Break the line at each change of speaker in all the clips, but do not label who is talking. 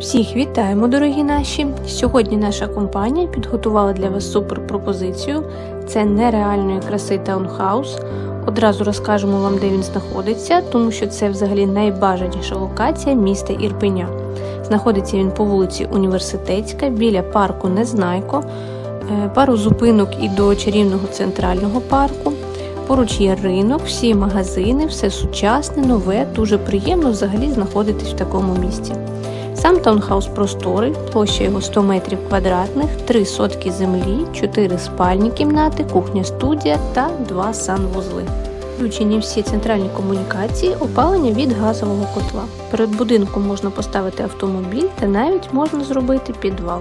Всіх вітаємо, дорогі наші! Сьогодні наша компанія підготувала для вас супер пропозицію. Це нереальної краси таунхаус. Одразу розкажемо вам, де він знаходиться, тому що це взагалі найбажаніша локація міста Ірпеня. Знаходиться він по вулиці Університетська біля парку Незнайко, Е, пару зупинок і до чарівного центрального парку. Поруч є ринок, всі магазини, все сучасне, нове, дуже приємно взагалі знаходитись в такому місці. Сам таунхаус просторий, площа його 100 метрів квадратних, 3 сотки землі, 4 спальні кімнати, кухня-студія та 2 санвузли. Включені всі центральні комунікації, опалення від газового котла. Перед будинком можна поставити автомобіль та навіть можна зробити підвал.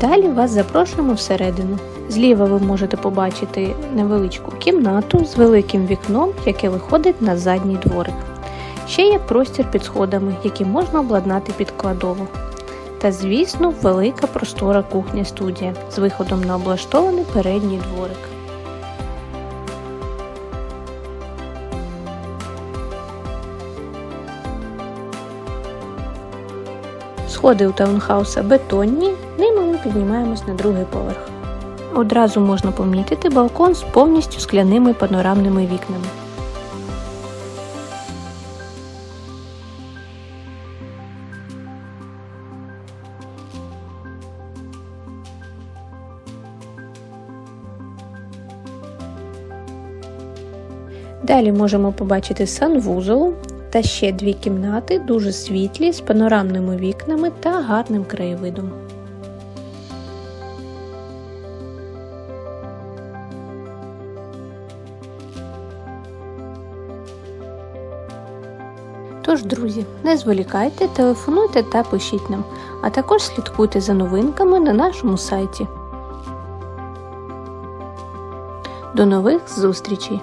Далі вас запрошуємо всередину. Зліва ви можете побачити невеличку кімнату з великим вікном, яке виходить на задній дворик. Ще є простір під сходами, який можна обладнати під кладову. Та, звісно, велика простора кухня-студія з виходом на облаштований передній дворик. Сходи у таунхауса бетонні, ними ми піднімаємось на другий поверх. Одразу можна помітити балкон з повністю скляними панорамними вікнами. Далі можемо побачити санвузол та ще дві кімнати, дуже світлі, з панорамними вікнами та гарним краєвидом. Тож, друзі, не зволікайте, телефонуйте та пишіть нам, а також слідкуйте за новинками на нашому сайті. До нових зустрічей!